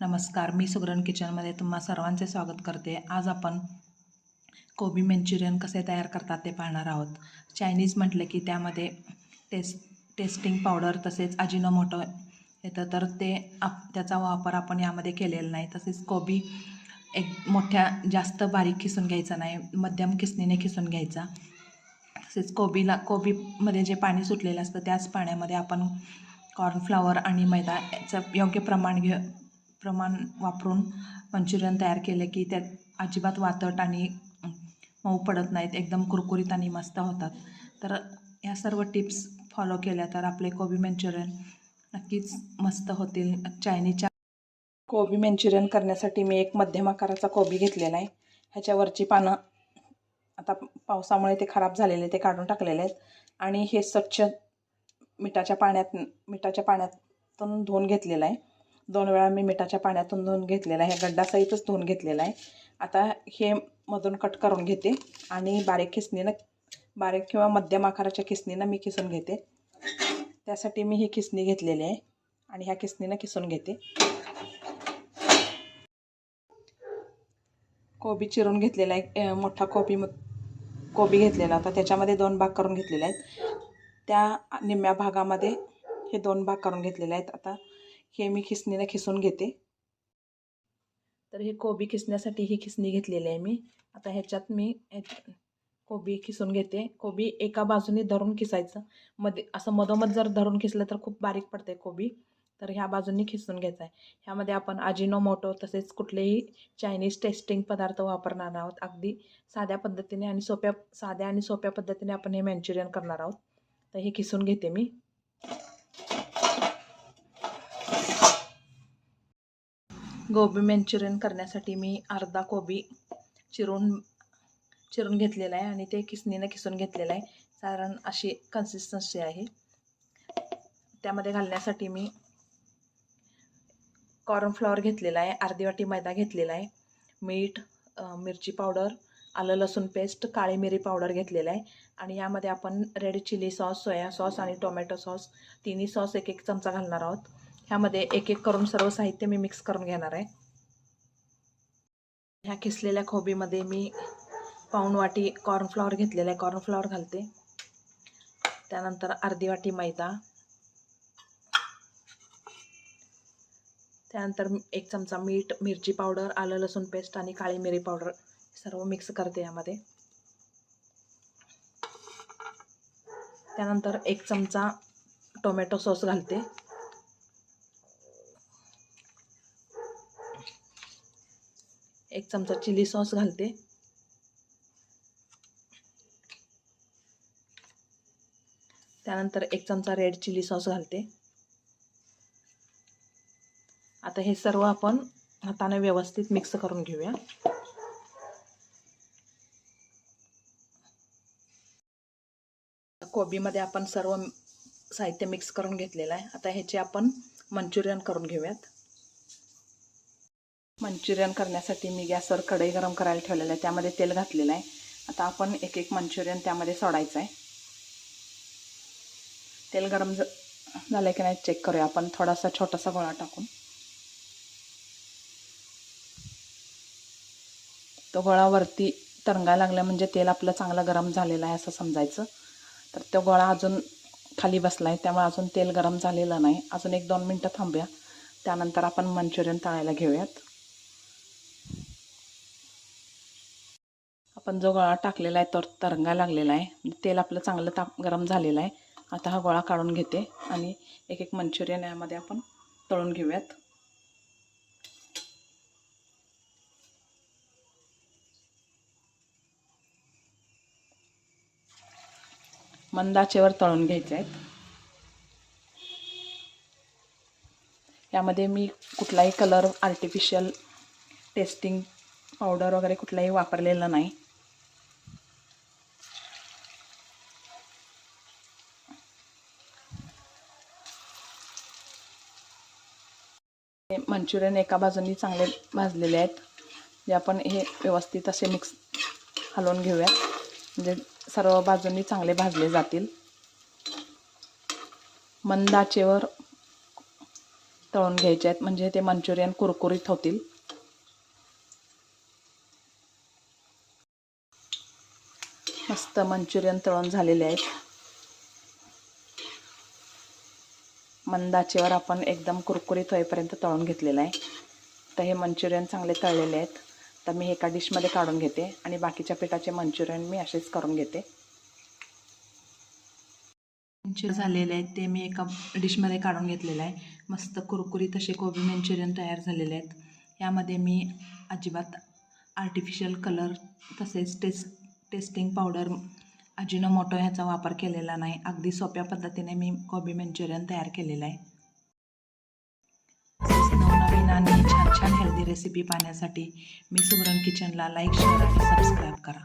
नमस्कार मी सुगरण किचनमध्ये तुम्हा सर्वांचे स्वागत करते. आज आपण कोबी मंचुरियन कसे तयार करतात ते पाहणार आहोत. चायनीज म्हटलं की त्यामध्ये टेस्ट टेस्टिंग पावडर तसेच अजिनोमोटो येतं तर ते आप त्याचा वापर आपण यामध्ये केलेला नाही. तसेच कोबी एक मोठ्या जास्त बारीक खिसून घ्यायचा नाही मध्यम खिसणीने खिसून घ्यायचा. तसेच कोबीला कोबीमध्ये जे पाणी सुटलेलं असतं त्याच पाण्यामध्ये आपण कॉर्नफ्लावर आणि मैदा याचं योग्य प्रमाण घे प्रमाण वापरून मंचुरियन तयार केले की त्यात अजिबात वातट आणि मऊ पडत नाहीत. एकदम कुरकुरीत आणि मस्त होतात. तर ह्या सर्व टिप्स फॉलो केल्या तर आपले कोबी मंचुरियन नक्कीच मस्त होतील. चायनीजच्या कोबी मंचुरियन करण्यासाठी मी एक मध्यम आकाराचा कोबी घेतलेला आहे. ह्याच्यावरची पानं आता पावसामुळे ते खराब झालेले ते काढून टाकलेले आहेत. आणि हे स्वच्छ मिठाच्या पाण्यात मिठाच्या पाण्यातून धुवून घेतलेलं आहे. दोन वेळा मी मिठाच्या पाण्यातून धुवून घेतलेला आहे. गड्डासहितच धुवून घेतलेला आहे. आता हे मधून कट करून घेते आणि बारीक खिसणीनं बारीक किंवा मध्यम आकाराच्या खिसणीनं मी किसून घेते. त्यासाठी मी ही खिसणी घेतलेली आहे आणि ह्या खिसणीनं किसून घेते. कोबी चिरून घेतलेला आहे. मोठा कोबी कोबी घेतलेला होता त्याच्यामध्ये दोन भाग करून घेतलेले आहेत. त्या निम्म्या भागामध्ये हे दोन भाग करून घेतलेले आहेत. आता हे मी खिसणीने खिसून घेते. तर हे कोबी खिसण्यासाठी ही खिसणी घेतलेली आहे मी. आता ह्याच्यात मी कोबी खिसून घेते. कोबी एका बाजूने धरून खिसायचं. मध्ये असं मधोमध जर धरून खिसलं तर खूप बारीक पडते कोबी. तर ह्या बाजूंनी खिसून घ्यायचं आहे ह्यामध्ये आपण अजिनोमोटो तसेच कुठलेही चायनीज टेस्टिंग पदार्थ वापरणार आहोत. अगदी साध्या पद्धतीने आणि सोप्या साध्या आणि सोप्या पद्धतीने आपण हे मॅन्चुरियन करणार आहोत. तर हे खिसून घेते मी. गोबी मंचुरियन करण्यासाठी मी अर्धा कोबी चिरून चिरून घेतलेला आहे आणि ते किसणीनं किसून घेतलेलं आहे. साधारण अशी कन्सिस्टन्सी आहे. त्यामध्ये घालण्यासाठी मी कॉर्नफ्लॉवर घेतलेला आहे. अर्धी वाटी मैदा घेतलेला आहे. मीठ मिरची पावडर आलं लसूण पेस्ट काळी मिरी पावडर घेतलेला आहे. आणि यामध्ये आपण red chilli sauce soya sauce आणि टोमॅटो सॉस तिन्ही सॉस एक एक चमचा घालणार आहोत. ह्यामध्ये एक एक करून सर्व साहित्य मी मिक्स करून घेणार आहे. ह्या किसलेल्या खोबीमध्ये मी पाऊण वाटी कॉर्नफ्लॉवर घेतलेला आहे. कॉर्नफ्लॉवर घालते. त्यानंतर अर्धी वाटी मैदा. त्यानंतर एक चमचा मीठ मिरची पावडर आलं लसूण पेस्ट आणि काळी मिरी पावडर सर्व मिक्स करते यामध्ये. त्यानंतर एक चमचा टोमॅटो सॉस घालते. एक चमचा चिली सॉस घालते. त्यानंतर एक चमचा रेड चिली सॉस घालते. आता हे सर्व आपण हाताने व्यवस्थित मिक्स करून घेऊया. कोबीमध्ये आपण सर्व साहित्य मिक्स करून घेतलेलं आहे. आता ह्याचे आपण मंचुरियन करून घेऊयात. मंचुरियन करण्यासाठी मी गॅसवर कढई गरम करायला ठेवलेलं आहे. त्यामध्ये तेल घातलेलं आहे. आता आपण एक एक मंचुरियन त्यामध्ये सोडायचं आहे. तेल गरम झालं की नाही चेक करूया आपण. थोडासा छोटासा गोळा टाकून. तो गोळा वरती तरंगा लागला म्हणजे तेल आपलं चांगलं गरम झालेलं आहे असं समजायचं. तर तो गोळा अजून खाली बसला आहे त्यामुळे अजून तेल गरम झालेलं नाही. अजून एक दोन मिनटं थांबूया. त्यानंतर आपण मंचुरियन तळायला घेऊयात. आपण जो गोळा टाकलेला आहे तो तरंगा लागलेला आहे. म्हणजे तेल आपलं चांगलं ताप गरम झालेलं आहे. आता हा गोळा काढून घेते आणि एक एक मंचुरियन यामध्ये आपण तळून घेऊयात. मंदाचेवर तळून घ्यायचे आहेत. यामध्ये मी कुठलाही कलर आर्टिफिशियल टेस्टिंग पावडर वगैरे कुठलाही वापरलेलं नाही. मंचुरियन एका बाजूनी चांगले भाजलेले आहेत. जे आपण हे व्यवस्थित असे मिक्स हलवून घेऊयात. म्हणजे सर्व बाजूंनी चांगले भाजले जातील. मंदाचेवर तळून घ्यायचे आहेत. म्हणजे ते मंचुरियन कुरकुरीत होतील. मस्त मंचुरियन तळून झालेले आहेत. मंदाचेवर आपण एकदम कुरकुरीत होईपर्यंत तळून घेतलेलं आहे. तर हे मंचुरियन चांगले तळलेले आहेत. तर मी एका डिशमध्ये काढून घेते आणि बाकीच्या पिठाचे मंचुरियन मी असेच करून घेते. मंचुरियन झालेले आहेत ते मी एका डिशमध्ये काढून घेतलेलं आहे. मस्त कुरकुरीत असे कोबी मंचुरियन तयार झालेले आहेत. यामध्ये मी अजिबात आर्टिफिशियल कलर तसेच टेस्ट टेस्टिंग पावडर अजिनोमोटो ह्याचा वापर केलेला नाही. अगदी सोप्या पद्धतीने मी कोबी मंचुरियन तयार केलेलं आहे. नवनवीन आणि छान छान हेल्दी रेसिपी पाहण्यासाठी मी सुगरण किचनला लाईक शेअर आणि सबस्क्राईब करा.